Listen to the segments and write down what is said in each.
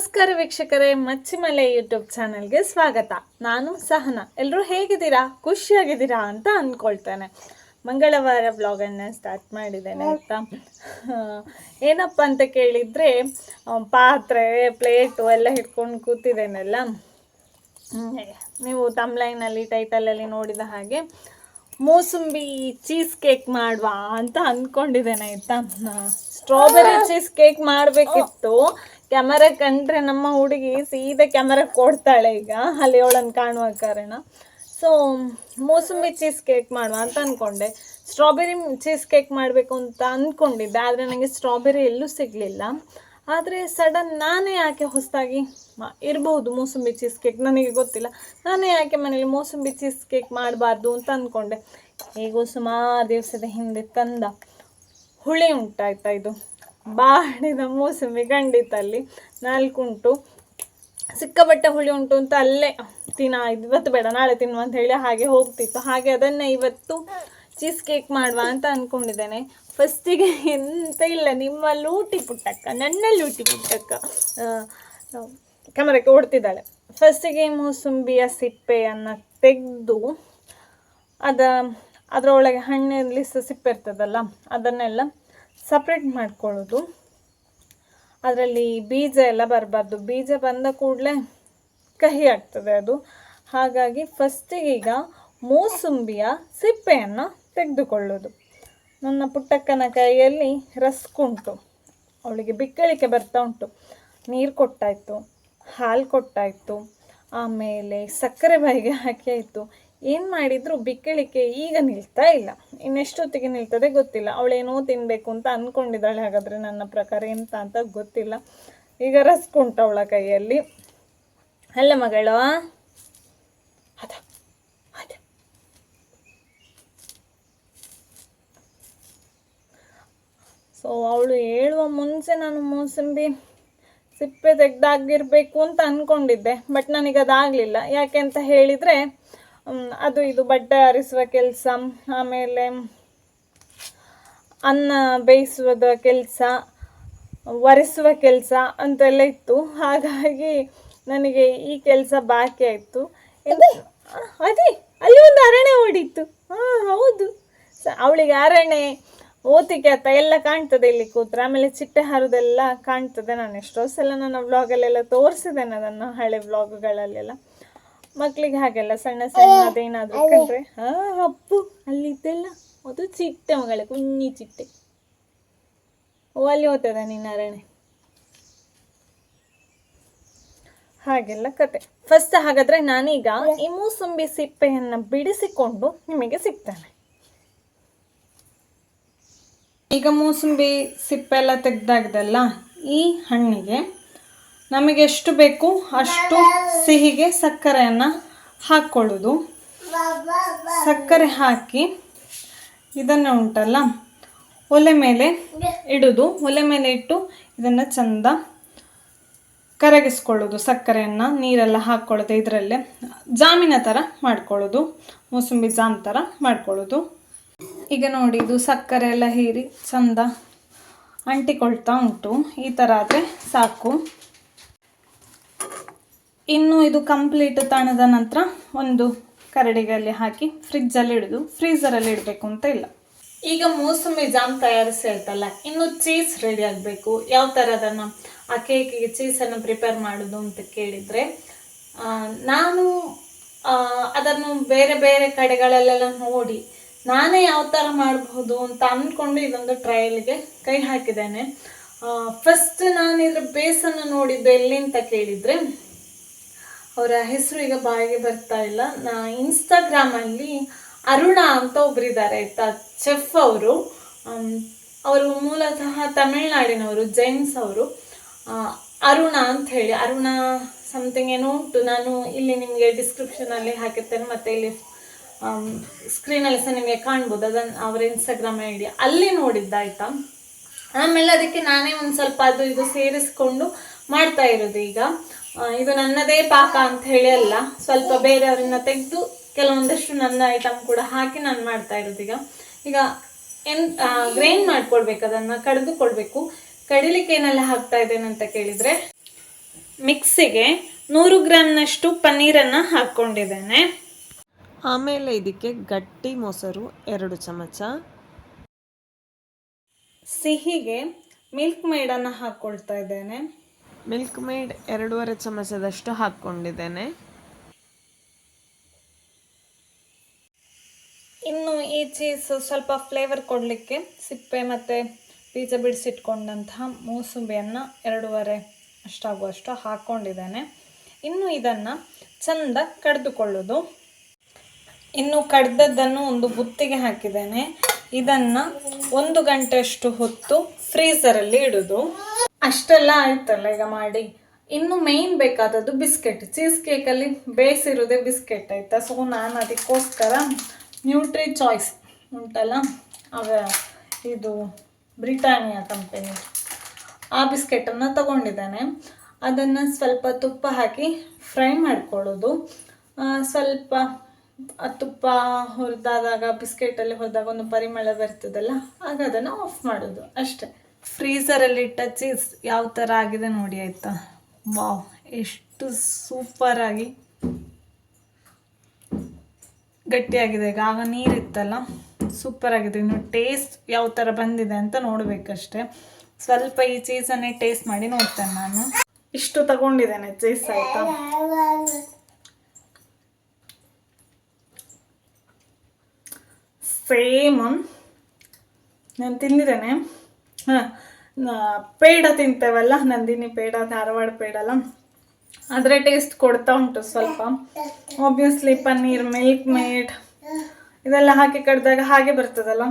ನಮಸ್ಕಾರ ವೀಕ್ಷಕರೇ, ಮಚ್ಚಿಮಲೆ ಯೂಟ್ಯೂಬ್ ಚಾನಲ್ಗೆ ಸ್ವಾಗತ. ನಾನು ಸಹನಾ. ಎಲ್ಲರೂ ಹೇಗಿದ್ದೀರಾ? ಖುಷಿಯಾಗಿದ್ದೀರಾ ಅಂತ ಅಂದ್ಕೊಳ್ತೇನೆ. ಮಂಗಳವಾರ ಬ್ಲಾಗನ್ನು ಸ್ಟಾರ್ಟ್ ಮಾಡಿದ್ದೇನೆ ಆಯಿತಾ? ಏನಪ್ಪ ಅಂತ ಕೇಳಿದರೆ ಪಾತ್ರೆ ಪ್ಲೇಟು ಎಲ್ಲ ಹಿಡ್ಕೊಂಡು ಕೂತಿದ್ದೇನೆಲ್ಲ? ನೀವು ತಮ್ಲೈನಲ್ಲಿ ಟೈಟಲಲ್ಲಿ ನೋಡಿದ ಹಾಗೆ, ಮೂಸಂಬಿ ಚೀಸ್ ಕೇಕ್ ಮಾಡುವ ಅಂತ ಅಂದ್ಕೊಂಡಿದ್ದೇನೆ ಆಯಿತಾ? ಸ್ಟ್ರಾಬೆರಿ ಚೀಸ್ ಕೇಕ್ ಮಾಡಬೇಕಿತ್ತು. ಕ್ಯಾಮರಾ ಕಂಡ್ರೆ ನಮ್ಮ ಹುಡುಗಿ ಸೀದಾ ಕ್ಯಾಮರಾ ಕೊಡ್ತಾಳೆ ಈಗ ಅಲ್ಲಿ ಅವಳನ್ನು ಕಾಣುವ ಕಾರಣ. ಸೊ ಮೂಸಂಬಿ ಚೀಸ್ ಕೇಕ್ ಮಾಡುವ ಅಂತ ಅಂದ್ಕೊಂಡೆ ಸ್ಟ್ರಾಬೆರಿ ಚೀಸ್ ಕೇಕ್ ಮಾಡಬೇಕು ಅಂತ ಅಂದ್ಕೊಂಡಿದ್ದೆ ಆದರೆ ನನಗೆ ಸ್ಟ್ರಾಬೆರಿ ಎಲ್ಲೂ ಸಿಗಲಿಲ್ಲ. ಆದರೆ ಸಡನ್ ನಾನೇ ಯಾಕೆ ಹೊಸದಾಗಿ ಇರಬಹುದು ಮೂಸಂಬಿ ಚೀಸ್ ಕೇಕ್ ನನಗೆ ಗೊತ್ತಿಲ್ಲ. ನಾನೇ ಯಾಕೆ ಮನೇಲಿ ಮೂಸಂಬಿ ಚೀಸ್ ಕೇಕ್ ಮಾಡಬಾರ್ದು ಅಂತ ಅಂದ್ಕೊಂಡೆ ಹೇಗೋ ಸುಮಾರು ದಿವಸದ ಹಿಂದೆ ತಂದ ಹುಳಿ ಉಂಟಾಯ್ತಾ ಇದು. ಬಾಡಿದ ಮೂಸಂಬಿ ಖಂಡಿತ ಅಲ್ಲಿ ನಾಲ್ಕುಂಟು. ಸಿಕ್ಕಾಪಟ್ಟೆ ಹುಳಿ ಉಂಟು ಅಂತ ಅಲ್ಲೇ ತಿನ್ನ ಇವತ್ತು ಬೇಡ, ನಾಳೆ ತಿನ್ನುವ ಅಂತ ಹೇಳಿ ಹಾಗೆ ಹೋಗ್ತಿತ್ತು. ಹಾಗೆ ಅದನ್ನೇ ಇವತ್ತು ಚೀಸ್ ಕೇಕ್ ಮಾಡುವ ಅಂತ ಅಂದ್ಕೊಂಡಿದ್ದೇನೆ ಫಸ್ಟಿಗೆ ಎಂತ ಇಲ್ಲ, ನಿಮ್ಮ ಲೂಟಿ ಪುಟ್ಟಕ್ಕ, ನನ್ನ ಲೂಟಿ ಪುಟ್ಟಕ್ಕ ಕ್ಯಾಮರಕ್ಕೆ ಓಡ್ತಿದ್ದಾಳೆ ಫಸ್ಟಿಗೆ ಮೂಸುಂಬಿಯ ಸಿಪ್ಪೆಯನ್ನು ತೆಗೆದು ಅದ, ಅದರೊಳಗೆ ಹಣ್ಣಿನಲ್ಲಿ ಸಿಪ್ಪೆ ಇರ್ತದಲ್ಲ, ಅದನ್ನೆಲ್ಲ ಸಪ್ರೇಟ್ ಮಾಡ್ಕೊಳ್ಳೋದು. ಅದರಲ್ಲಿ ಬೀಜ ಎಲ್ಲ ಬರಬಾರ್ದು. ಬೀಜ ಬಂದ ಕೂಡಲೇ ಕಹಿ ಆಗ್ತದೆ ಅದು. ಹಾಗಾಗಿ ಫಸ್ಟಿಗೆ ಈಗ ಮೂಸುಂಬಿಯ ಸಿಪ್ಪೆಯನ್ನು ತೆಗೆದುಕೊಳ್ಳೋದು. ನನ್ನ ಪುಟ್ಟಕ್ಕನ ಕೈಯಲ್ಲಿ ರಸ್ಕುಂಟು ಅವಳಿಗೆ ಬಿಕ್ಕಳಿಕೆ ಬರ್ತಾ ಉಂಟು. ನೀರು ಕೊಟ್ಟಾಯಿತು, ಹಾಲು ಕೊಟ್ಟಾಯಿತು, ಆಮೇಲೆ ಸಕ್ಕರೆ ಬಾಯಿಗೆ ಹಾಕಿ ಆಯಿತು. ಏನು ಮಾಡಿದ್ರು ಬಿಕ್ಕಳಿಕೆ ಈಗ ನಿಲ್ತಾ ಇಲ್ಲ. ಇನ್ನೆಷ್ಟೊತ್ತಿಗೆ ನಿಲ್ತದೆ ಗೊತ್ತಿಲ್ಲ. ಅವಳೇನೋ ತಿನ್ನಬೇಕು ಅಂತ ಅಂದ್ಕೊಂಡಿದ್ದಾಳೆ ಹಾಗಾದರೆ ನನ್ನ ಪ್ರಕಾರ ಎಂತ ಅಂತ ಗೊತ್ತಿಲ್ಲ. ಈಗ ರಸ್ಕುಂಟು ಅವಳ ಕೈಯಲ್ಲಿ. ಅಲ್ಲ ಮಗಳು. ಅದ ಸೊ ಅವಳು ಹೇಳುವ ಮುಂಚೆ ನಾನು ಮೋಸಂಬಿ ಸಿಪ್ಪೆ ತೆಗ್ದಾಗಿರ್ಬೇಕು ಅಂತ ಅಂದ್ಕೊಂಡಿದ್ದೆ ಬಟ್ ನನಗೆ ಅದಾಗಲಿಲ್ಲ. ಯಾಕೆ ಅಂತ ಹೇಳಿದರೆ ಅದು ಇದು ಬಟ್ಟೆ ಆರಿಸುವ ಕೆಲಸ, ಆಮೇಲೆ ಅನ್ನ ಬೇಯಿಸುವುದ ಕೆಲಸ, ಒರೆಸುವ ಕೆಲಸ ಅಂತೆಲ್ಲ ಇತ್ತು. ಹಾಗಾಗಿ ನನಗೆ ಈ ಕೆಲಸ ಬಾಕಿ ಆಯಿತು. ಅದೇ, ಅಲ್ಲಿ ಒಂದು ಅರಣ್ಯ ಓಡಿತ್ತು. ಹಾಂ ಹೌದು. ಸ, ಅವಳಿಗೆ ಅರಣ್ಯ ಓತಿಕೆ ಅತ್ತ ಎಲ್ಲ ಕಾಣ್ತದೆ ಇಲ್ಲಿ ಕೂತ್ರೆ. ಆಮೇಲೆ ಚಿಟ್ಟೆ ಹಾರೋದೆಲ್ಲ ಕಾಣ್ತದೆ. ನಾನು ಎಷ್ಟೋ ಸಲ ನನ್ನ ವ್ಲಾಗಲ್ಲೆಲ್ಲ ತೋರಿಸಿದ್ದೇನೆ ಅದನ್ನು ಹಳೆ ವ್ಲಾಗ್ಗಳಲ್ಲೆಲ್ಲ ಮಕ್ಕಳಿಗೆ ಹಾಗೆಲ್ಲ ಸಣ್ಣ ಸಣ್ಣ ಅದೇನಾದ್ರೂ ಕಂಡ್ರೆ ಹಾ ಅಪ್ಪು ಅಲ್ಲಿದ್ದೆಲ್ಲ ಅದು ಚಿಟ್ಟೆ ಮಗಳೇ ಕುಣ್ಣಿ ಚಿಟ್ಟೆ. ಓ ಅಲ್ಲಿ ಓದ್ತದ ನಿನ್ನ ಅರಣೆ ಹಾಗೆಲ್ಲ ಕತೆ. ಫಸ್ಟ್ ಹಾಗಾದ್ರೆ ನಾನೀಗ ಈ ಮೂಸಂಬಿ ಸಿಪ್ಪೆಯನ್ನು ಬಿಡಿಸಿಕೊಂಡು ನಿಮಗೆ ಸಿಗ್ತಾನೆ. ಈಗ ಮೂಸಂಬಿ ಸಿಪ್ಪೆ ಎಲ್ಲ ತೆಗ್ದಾಗ್ದಲ್ಲ ಈ ಹಣ್ಣಿಗೆ ನಮಗೆ ಎಷ್ಟು ಬೇಕು ಅಷ್ಟು ಸಿಹಿಗೆ ಸಕ್ಕರೆಯನ್ನು ಹಾಕ್ಕೊಳ್ಳೋದು ಸಕ್ಕರೆ ಹಾಕಿ ಇದನ್ನು ಉಂಟಲ್ಲ, ಒಲೆ ಮೇಲೆ ಇಡೋದು. ಒಲೆ ಮೇಲೆ ಇಟ್ಟು ಇದನ್ನು ಚಂದ ಕರಗಿಸ್ಕೊಳ್ಳೋದು, ಸಕ್ಕರೆಯನ್ನು ನೀರೆಲ್ಲ ಹಾಕ್ಕೊಳ್ಳೋದು ಇದರಲ್ಲೇ ಜಾಮಿನ ಥರ ಮಾಡ್ಕೊಳ್ಳೋದು, ಮೂಸಂಬಿ ಜಾಮ್ ಥರ ಮಾಡ್ಕೊಳ್ಳೋದು. ಈಗ ನೋಡಿ, ಇದು ಸಕ್ಕರೆ ಎಲ್ಲ ಹೀರಿ ಚಂದ ಅಂಟಿಕೊಳ್ತಾ ಉಂಟು. ಈ ಥರ ಆದರೆ ಸಾಕು. ಇನ್ನು ಇದು ಕಂಪ್ಲೀಟ್ ತಣದ ನಂತರ ಒಂದು ಕರಡಿಗೆಯಲ್ಲಿ ಹಾಕಿ ಫ್ರಿಜ್ಜಲ್ಲಿ ಇಡೋದು. ಫ್ರೀಸರಲ್ಲಿ ಇಡಬೇಕು ಅಂತ ಇಲ್ಲ. ಈಗ ಮೂಸಂಬಿ ಜಾಮ್ ತಯಾರಿಸಿ ಹೇಳ್ತಲ್ಲ, ಇನ್ನು ಚೀಸ್ ರೆಡಿ ಆಗಬೇಕು. ಯಾವ ಥರ ಅದನ್ನು ಆ ಕೇಕಿಗೆ ಚೀಸನ್ನು ಪ್ರಿಪೇರ್ ಮಾಡೋದು ಅಂತ ಕೇಳಿದರೆ ನಾನು ಅದನ್ನು ಬೇರೆ ಬೇರೆ ಕಡೆಗಳಲ್ಲೆಲ್ಲ ನೋಡಿ, ನಾನೇ ಯಾವ ಥರ ಮಾಡಬಹುದು ಅಂತ ಅಂದ್ಕೊಂಡು ಇದೊಂದು ಟ್ರಯಲ್ಗೆ ಕೈ ಹಾಕಿದ್ದೇನೆ. ಫಸ್ಟ್ ನಾನು ಇದ್ರ ಬೇಸನ್ನು ನೋಡಿದ್ದು ಎಲ್ಲಿ ಅಂತ ಕೇಳಿದರೆ ಅವರ ಹೆಸರು ಈಗ ಬಾಯಿಗೆ ಬರ್ತಾ ಇಲ್ಲ. ನಾ ಇನ್ಸ್ಟಾಗ್ರಾಮಲ್ಲಿ ಅರುಣ ಅಂತ ಒಬ್ಬರಿದ್ದಾರೆ ಆಯಿತಾ ಚೆಫ್ ಅವರು. ಅವರು ಮೂಲತಃ ತಮಿಳ್ನಾಡಿನವರು ಜೈನ್ಸ್ ಅವರು. ಅರುಣ ಅಂತ ಹೇಳಿ. ಅರುಣ ಸಮಥಿಂಗ್ ಏನೋ ಉಂಟು. ನಾನು ಇಲ್ಲಿ ನಿಮಗೆ ಡಿಸ್ಕ್ರಿಪ್ಷನಲ್ಲಿ ಹಾಕಿರ್ತೇನೆ, ಮತ್ತು ಇಲ್ಲಿ ಸ್ಕ್ರೀನಲ್ಲಿ ಸಹ ನಿಮಗೆ ಕಾಣ್ಬೋದು. ಅದನ್ನು ಅವರ ಇನ್ಸ್ಟಾಗ್ರಾಮ್ ಐ ಡಿ ಅಲ್ಲಿ ನೋಡಿದ್ದಾಯ್ತಾ? ಆಮೇಲೆ ಅದಕ್ಕೆ ನಾನೇ ಒಂದು ಸ್ವಲ್ಪ ಅದು ಇದು ಸೇರಿಸ್ಕೊಂಡು ಮಾಡ್ತಾ ಇರೋದು ಈಗ. ಇದು ನನ್ನದೇ ಪಾಕ ಅಂತ ಹೇಳಿ ಅಲ್ಲ ಸ್ವಲ್ಪ ಬೇರೆಯವರಿಂದ ತೆಗೆದು ಕೆಲವೊಂದಷ್ಟು ನನ್ನ ಐಟಮ್ ಕೂಡ ಹಾಕಿ ನಾನು ಮಾಡ್ತಾ ಇರೋದು ಈಗ. ಈಗ ಎನ್ ಗ್ರೈಂಡ್ ಮಾಡ್ಕೊಳ್ಬೇಕು ಅದನ್ನು ಕಡಿದುಕೊಳ್ಬೇಕು ಕಡಿಲಿಕ್ಕೆ ಏನೆಲ್ಲ ಹಾಕ್ತಾ ಇದ್ದೇನೆ ಅಂತ ಕೇಳಿದರೆ ಮಿಕ್ಸಿಗೆ ನೂರು ಗ್ರಾಮ್ನಷ್ಟು ಪನ್ನೀರನ್ನು ಹಾಕ್ಕೊಂಡಿದ್ದೇನೆ. ಆಮೇಲೆ ಇದಕ್ಕೆ ಗಟ್ಟಿ ಮೊಸರು ಎರಡು ಚಮಚ. ಸಿಹಿಗೆ ಮಿಲ್ಕ್ ಮೇಡನ್ನು ಹಾಕ್ಕೊಳ್ತಾ ಇದ್ದೇನೆ. ಮಿಲ್ಕ್ ಮೇಡ್ ಎರಡೂವರೆ ಚಮಚದಷ್ಟು ಹಾಕ್ಕೊಂಡಿದ್ದೇನೆ. ಇನ್ನು ಈ ಚೀಸ್ ಸ್ವಲ್ಪ ಫ್ಲೇವರ್ ಕೊಡಲಿಕ್ಕೆ ಸಿಪ್ಪೆ ಮತ್ತು ಬೀಜ ಬಿಡಿಸಿಟ್ಕೊಂಡಂತಹ ಮೂಸುಂಬಿಯನ್ನು ಎರಡೂವರೆ ಅಷ್ಟಾಗುವಷ್ಟು ಹಾಕ್ಕೊಂಡಿದ್ದೇನೆ. ಇನ್ನು ಇದನ್ನು ಚಂದ ಕಡಿದುಕೊಳ್ಳೋದು. ಇನ್ನು ಕಡ್ದದ್ದನ್ನು ಒಂದು ಬುತ್ತಿಗೆ ಹಾಕಿದ್ದೇನೆ. ಇದನ್ನು ಒಂದು ಗಂಟೆಯಷ್ಟು ಹೊತ್ತು ಫ್ರೀಸರಲ್ಲಿ ಇಡೋದು. ಅಷ್ಟೆಲ್ಲ ಆಯ್ತಲ್ಲ ಈಗ ಮಾಡಿ. ಇನ್ನು ಮೇಯ್ನ್ ಬೇಕಾದದ್ದು ಬಿಸ್ಕೆಟ್. ಚೀಸ್ ಕೇಕಲ್ಲಿ ಬೇಯಿಸಿರೋದೇ ಬಿಸ್ಕೆಟ್ ಆಯ್ತಾ? ಸೊ ನಾನು ಅದಕ್ಕೋಸ್ಕರ ನ್ಯೂಟ್ರಿ ಚಾಯ್ಸ್ ಉಂಟಲ್ಲ? ಅವ ಇದು ಬ್ರಿಟಾನಿಯಾ ಕಂಪನಿ ಆ ಬಿಸ್ಕೆಟನ್ನು ತಗೊಂಡಿದ್ದೇನೆ. ಅದನ್ನು ಸ್ವಲ್ಪ ತುಪ್ಪ ಹಾಕಿ ಫ್ರೈ ಮಾಡ್ಕೊಳ್ಳೋದು. ಸ್ವಲ್ಪ ತುಪ್ಪ ಹುರಿದಾದಾಗ, ಬಿಸ್ಕೆಟಲ್ಲಿ ಹುರಿದಾಗ ಒಂದು ಪರಿಮಳ ಬರ್ತದಲ್ಲ ಆಗ ಅದನ್ನು ಆಫ್ ಮಾಡೋದು ಅಷ್ಟೇ. ಫ್ರೀಸರಲ್ಲಿ ಇಟ್ಟ ಚೀಸ್ ಯಾವ ಥರ ಆಗಿದೆ ನೋಡಿ ಆಯಿತಾ? ವಾವ್ ಎಷ್ಟು ಸೂಪರಾಗಿ ಗಟ್ಟಿಯಾಗಿದೆ. ಈಗ ಆಗ ನೀರಿತ್ತಲ್ಲ ಸೂಪರ್ ಆಗಿದೆ. ಇನ್ನು ಟೇಸ್ಟ್ ಯಾವ ಥರ ಬಂದಿದೆ ಅಂತ ನೋಡಬೇಕಷ್ಟೆ. ಸ್ವಲ್ಪ ಈ ಚೀಸನ್ನೇ ಟೇಸ್ಟ್ ಮಾಡಿ ನೋಡ್ತೇನೆ ನಾನು. ಇಷ್ಟು ತಗೊಂಡಿದ್ದೇನೆ ಚೀಸ್ ಆಯಿತಾ? ಸೇಮ್ ನಾನು ತಿಂದಿದ್ದೇನೆ. ಹಾಂ ಪೇಡ ತಿಂತೇವಲ್ಲ, ನಂದಿನಿ ಪೇಡ, ಧಾರವಾಡ ಪೇಡಲ್ಲ ಅದರ ಟೇಸ್ಟ್ ಕೊಡ್ತಾ ಉಂಟು ಸ್ವಲ್ಪ. ಆಬ್ವಿಯಸ್ಲಿ ಪನ್ನೀರ್ ಮಿಲ್ಕ್ ಮೇಡ್ ಇದೆಲ್ಲ ಹಾಕಿ ಕಡ್ದಾಗ ಹಾಗೆ ಬರ್ತದಲ್ಲ.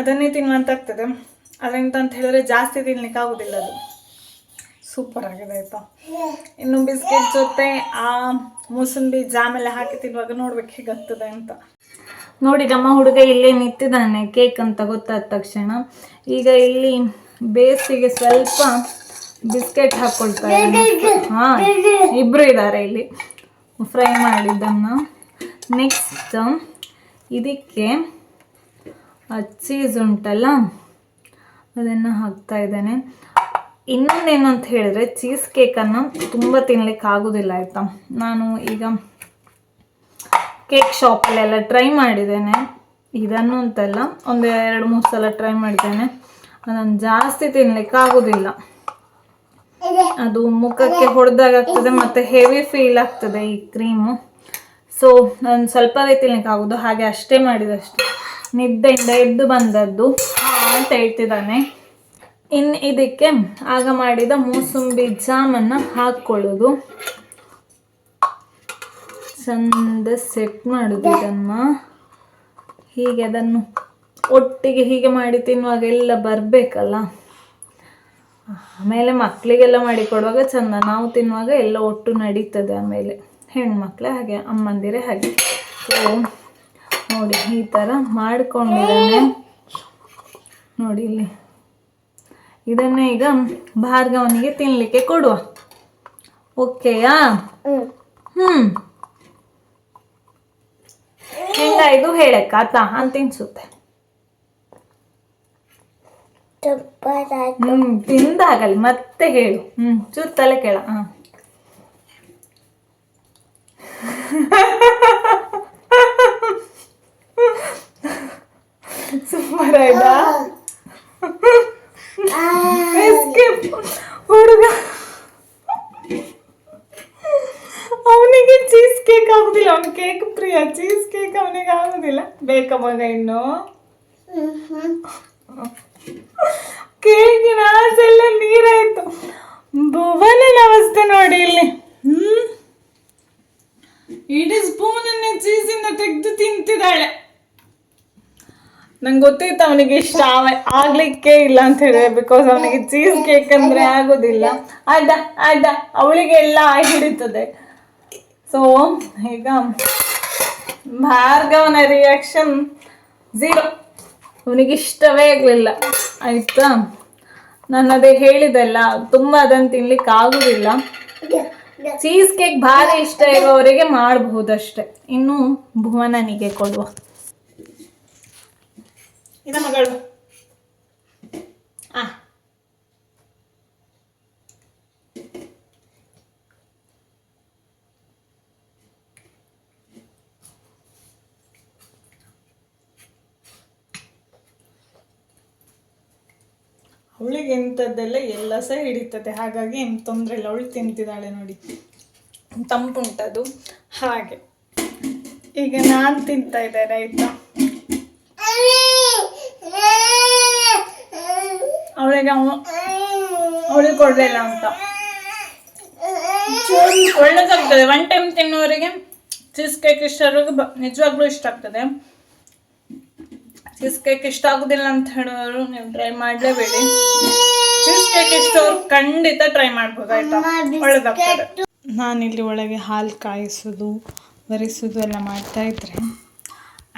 ಅದನ್ನೇ ತಿನ್ನುವಂತಾಗ್ತದೆ ಅದರಿಂದ ಅಂತ ಹೇಳಿದ್ರೆ ಜಾಸ್ತಿ ತಿನ್ಲಿಕ್ಕೆ ಆಗೋದಿಲ್ಲ ಅದು. ಸೂಪರ್ ಆಗಿದೆ ಆಯ್ತಾ. ಇನ್ನು ಬಿಸ್ಕೆಟ್ ಜೊತೆ ಆ ಮೂಸಂಬಿ ಜಾಮೆಲ್ಲ ಹಾಕಿ ತಿನ್ನುವಾಗ ನೋಡ್ಬೇಕು ಹೇಗಾಗ್ತದೆ ಅಂತ. ನೋಡಿ ನಮ್ಮ ಹುಡುಗ ಇಲ್ಲೇ ನಿಂತಿದ್ದಾನೆ ಕೇಕ್ ಅಂತ ಗೊತ್ತಾದ ತಕ್ಷಣ. ಈಗ ಇಲ್ಲಿ ಬೇಸಿಗೆ ಸ್ವಲ್ಪ ಬಿಸ್ಕೆಟ್ ಹಾಕೊಳ್ತಾರೆ ಹಾ, ಇಬ್ರು ಇದ್ದಾರೆ ಇಲ್ಲಿ. ಫ್ರೈ ಮಾಡಿದ್ದನ್ನು. ನೆಕ್ಸ್ಟ್ ಇದಕ್ಕೆ ಚೀಸ್ ಉಂಟಲ್ಲ, ಅದನ್ನು ಹಾಕ್ತಾ ಇದ್ದೇನೆ. ಇನ್ನೊಂದೇನು ಅಂತ ಹೇಳಿದ್ರೆ ಚೀಸ್ ಕೇಕನ್ನು ತುಂಬ ತಿನ್ಲಿಕ್ಕೆ ಆಗೋದಿಲ್ಲ, ಆಯಿತಾ? ನಾನು ಈಗ ಕೇಕ್ ಶಾಪಲ್ಲೆಲ್ಲ ಟ್ರೈ ಮಾಡಿದ್ದೇನೆ. ಇದನ್ನು ಅಂತಲ್ಲ ಒಂದು ಎರಡು ಮೂರು ಸಲ ಟ್ರೈ ಮಾಡಿದ್ದೇನೆ. ಅದನ್ನು ಜಾಸ್ತಿ ತಿನ್ಲಿಕ್ಕೆ ಆಗೋದಿಲ್ಲ. ಅದು ಮುಖಕ್ಕೆ ಹೊಡೆದಾಗ್ತದೆ ಮತ್ತೆ ಹೆವಿ ಫೀಲ್ ಆಗ್ತದೆ ಈ ಕ್ರೀಮು ಸೊ ನಾನು ಸ್ವಲ್ಪವೇ ತಿನ್ಲಿಕ್ಕೆ ಆಗೋದು ಹಾಗೆ ಅಷ್ಟೇ ಮಾಡಿದಷ್ಟೇ. ನಿದ್ದೆಯಿಂದ ಎದ್ದು ಬಂದದ್ದು ಅಂತ ಹೇಳ್ತಿದ್ದಾನೆ. ಇನ್ನು ಇದಕ್ಕೆ ಆಗ ಮಾಡಿದ ಮೂಸುಂಬಿ ಜಾಮನ್ನು ಹಾಕ್ಕೊಳ್ಳೋದು. ಚಂದ ಸೆಟ್ ಮಾಡೋದು ಇದನ್ನು. ಹೀಗೆ ಅದನ್ನು ಒಟ್ಟಿಗೆ ಹೀಗೆ ಮಾಡಿ ತಿನ್ನುವಾಗ ಎಲ್ಲ ಬರಬೇಕಲ್ಲ. ಆಮೇಲೆ ಮಕ್ಕಳಿಗೆಲ್ಲ ಮಾಡಿ ಕೊಡುವಾಗ ಚಂದ. ನಾವು ತಿನ್ನುವಾಗ ಎಲ್ಲ ಒಟ್ಟು ನಡೀತದೆ ಆಮೇಲೆ. ಹೆಣ್ಮಕ್ಳೆ ಹಾಗೆ ಅಮ್ಮಂದಿರೇ ಹಾಗೆ. ಸೊ ನೋಡಿ ಈ ಥರ ಮಾಡ್ಕೊಂಡಿದ್ದಾನೆ. ನೋಡಿ ಇಲ್ಲಿ. ಇದನ್ನೇ ಈಗ ಭಾರ್ಗವನಿಗೆ ತಿನ್ನಲಿಕ್ಕೆ ಕೊಡುವ. ಓಕೆಯಾ ಹ್ಞೂ ಹೆಂಗಾಯ್ತು ಹೇಳಕ್ಕ ಆತ ಅಂತ ಅನ್ಸುತ್ತೆ ಹ್ಮ್ ತಿಂದಾಗಲಿ ಮತ್ತೆ ಹೇಳು. ಹ್ಮ್ ಚೂರ್ ತಲೆ ಕೇಳ ಹ. ಸೂಪರ್ ಆಯ್ತಾ Escape. ಹುಡುಗ ಅವನಿಗೆ ಚೀಸ್ ಕೇಕ್ ಆಗುದಿಲ್ಲ ಅವನ ಕೇಕ್ ಪ್ರಿಯ ಚೀಸ್ ಕೇಕ್ ಅವನಿಗೆ ಆಗೋದಿಲ್ಲ. ಬೇಕಾ ಮಗ ಇನ್ನು? ಕೇಕಿನ ಆಸೆಲ್ಲ ನೀರಾಯ್ತು. ಭುವನ ಅವಸ್ಥೆ ನೋಡಿ ಇಲ್ಲಿ. ಹ್ಮ್? ಇಡೀ ಸ್ಪೂನ್ ಅನ್ನ ಚೀಸಿಂದ ತೆಗೆದು ತಿಂತಿದ್ದಾಳೆ. ನಂಗೆ ಗೊತ್ತಿತ್ತು ಅವನಿಗೆ ಇಷ್ಟ ಆಗ್ಲಿಕ್ಕೆ ಇಲ್ಲ ಅಂತ ಹೇಳಿದ್ರೆ ಬಿಕಾಸ್ ಅವನಿಗೆ ಚೀಸ್ ಕೇಕ್ ಅಂದ್ರೆ ಆಗೋದಿಲ್ಲ. ಅಡ್ಡ ಅವಳಿಗೆ ಎಲ್ಲ ಹಿಡಿತದೆ. ಸೊ ಈಗ ಭಾರ್ಗವನ ರಿಯಾಕ್ಷನ್ ಝೀರೋ ಅವನಿಗಿಷ್ಟವೇ ಆಗಲಿಲ್ಲ ಆಯ್ತಾ? ನಾನು ಅದೇ ಹೇಳಿದೆಲ್ಲ ತುಂಬ ಅದನ್ನು ತಿನ್ಲಿಕ್ಕೆ ಆಗುದಿಲ್ಲ. ಚೀಸ್ ಕೇಕ್ ಭಾರಿ ಇಷ್ಟ ಇರೋವರಿಗೆ ಮಾಡಬಹುದಷ್ಟೆ. ಇನ್ನು ಭುವನನಿಗೆ ಕೊಡುವ. ಮಗಳು. ಆ. ಅವಳಿಗೆ ಇಂಥದ್ದೆಲ್ಲ ಎಲ್ಲ ಸಹ ಹಿಡಿತದೆ. ಹಾಗಾಗಿ ಏನು ತೊಂದರೆ ಇಲ್ಲ. ಅವಳು ತಿಂತಿದ್ದಾಳೆ ನೋಡಿ. ತಂಪುಂಟದು. ಹಾಗೆ. ಈಗ ನಾನು ತಿಂತಾ ಇದ್ದೇನೆ, ಆಯ್ತಾ? ಅವಳಿಗೆ ಅವಳಿಗೆ ಕೊಡಲಿಲ್ಲ ಅಂತ. ಒಳ್ಳೇದಾಗ್ತದೆ. ಒನ್ ಟೈಮ್ ತಿನ್ನೋರಿಗೆ ಚೀಸ್ ಕೇಕ್ ಇಷ್ಟ ನಿಜವಾಗ್ಲೂ ಇಷ್ಟ ಆಗ್ತದೆ. ಚೀಸ್ ಕೇಕ್ ಇಷ್ಟ ಆಗುದಿಲ್ಲ ಅಂತ ಹೇಳೋರು ನೀವು ಟ್ರೈ ಮಾಡಲೇಬೇಡಿ. ಚೀಸ್ ಕೇಕ್ ಇಷ್ಟ ಅವ್ರು ಖಂಡಿತ ಟ್ರೈ ಮಾಡ್ಬೋದು ಆಯ್ತಾ? ಒಳ್ಳೇದಾಗ್ತದೆ. ನಾನಿಲ್ಲಿ ಒಳಗೆ ಹಾಲು ಕಾಯಿಸೋದು ಬರಿಸೋದು ಎಲ್ಲ ಮಾಡ್ತಾ ಇದ್ರೆ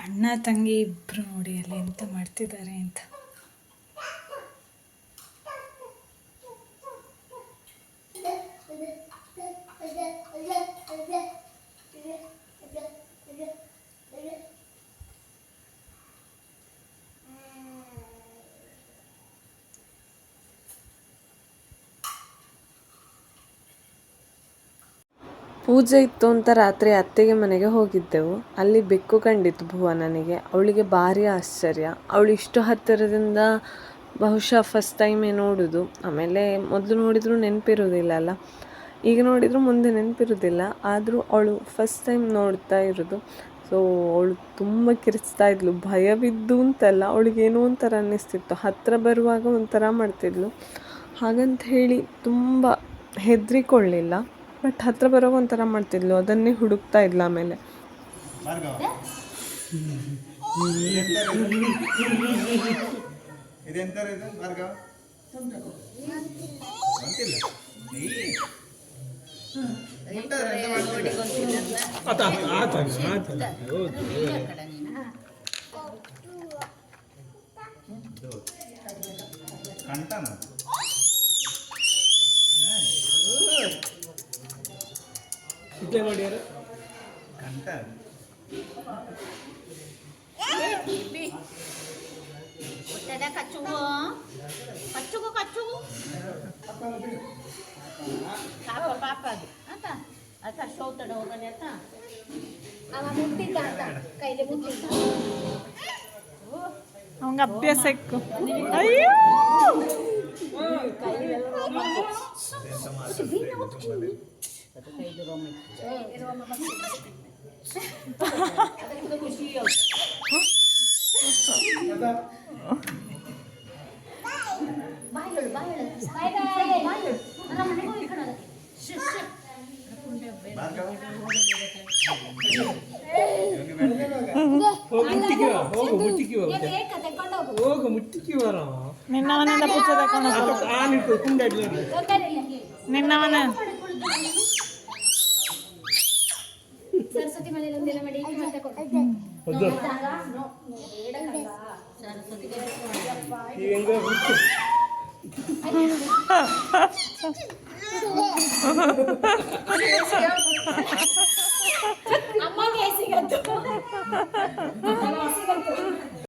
ಅಣ್ಣ ತಂಗಿ ಇಬ್ಬರು ನೋಡಿ ಅಲ್ಲಿ ಎಂತ ಮಾಡ್ತಿದ್ದಾರೆ ಅಂತ. ಪೂಜೆ ಇತ್ತು ಅಂತ ರಾತ್ರಿ ಅತ್ತೆಗೆ ಮನೆಗೆ ಹೋಗಿದ್ದೆವು. ಅಲ್ಲಿ ಬೆಕ್ಕು ಕಂಡಿತ್ತು ಭುವನನಿಗೆ ಅವಳಿಗೆ ಭಾರಿ ಆಶ್ಚರ್ಯ. ಅವಳು ಇಷ್ಟು ಹತ್ತಿರದಿಂದ ಬಹುಶಃ ಫಸ್ಟ್ ಟೈಮೇ ನೋಡೋದು. ಆಮೇಲೆ ಮೊದಲು ನೋಡಿದ್ರು ನೆನಪಿರೋದಿಲ್ಲ ಅಲ್ಲ. ಈಗ ನೋಡಿದ್ರು ಮುಂದೆ ನೆನಪಿರೋದಿಲ್ಲ. ಆದರೂ ಅವಳು ಫಸ್ಟ್ ಟೈಮ್ ನೋಡ್ತಾ ಇರೋದು. ಸೊ ಅವಳು ತುಂಬ ಕಿರಿಸ್ತಾ ಇದ್ಲು. ಭಯವಿದ್ದು ಅಂತಲ್ಲ, ಅವಳಿಗೆ ಏನೋ ಒಂಥರ ಅನ್ನಿಸ್ತಿತ್ತು. ಹತ್ತಿರ ಬರುವಾಗ ಒಂಥರ ಮಾಡ್ತಿದ್ಲು. ಹಾಗಂತ ಹೇಳಿ ತುಂಬ ಹೆದರಿಕೊಳ್ಳಿಲ್ಲ. ಬಟ್ ಹತ್ರ ಬರೋ ಒಂಥರ ಮಾಡ್ತಿದ್ಲು ಅದನ್ನೇ ಹುಡುಕ್ತಾ ಇದ್ಲ ಆಮೇಲೆ. ಇದೆಂತಾರೆ ಇದು ಭಾರ್ಗವ ಅಂತಿಲ್ಲ ಮುಟ್ಟಾದ್ರೆ ಎಂತ ಮಾಡ್ತಿಲ್ಲ? ಕಂಟನ ಕಂಟ Dada kacugo. Kacugo kacugo. Papa papa. Ata. Ata show tada ಹೋಗನೆ ata. ಅವ ಮುಟ್ಟಿದ್ದ ಅಂತ ಕೈಲಿ ಮುಟ್ಟಿದ್ದ ಅವಂಗ ಅಭ್ಯಾಸ ಇಕ್ಕು ಅಯ್ಯೋ ಬಾಯ್ ಹೇಳು ಬಾಯ್ ಹೇಳು ಬಾಯ್ ಬಾಯ್ ಬಾಯ್ ಹೇಳು ನನ್ನ ಮನೆಗೆ ಹೋಗಿ ಕಣದ ಶ್ ಶ್ ಸರಸ್ವತಿ ಮನೆಯಲ್ಲಿ ಒಂದಿನ ಮಾಡಿ ಮತ್ತೆ ಕೊಡು. ಈಗ ಹೆಂಗ ಮುಚ್ಚು ಅಮ್ಮಗೆ ಸಿಗತ್ತು.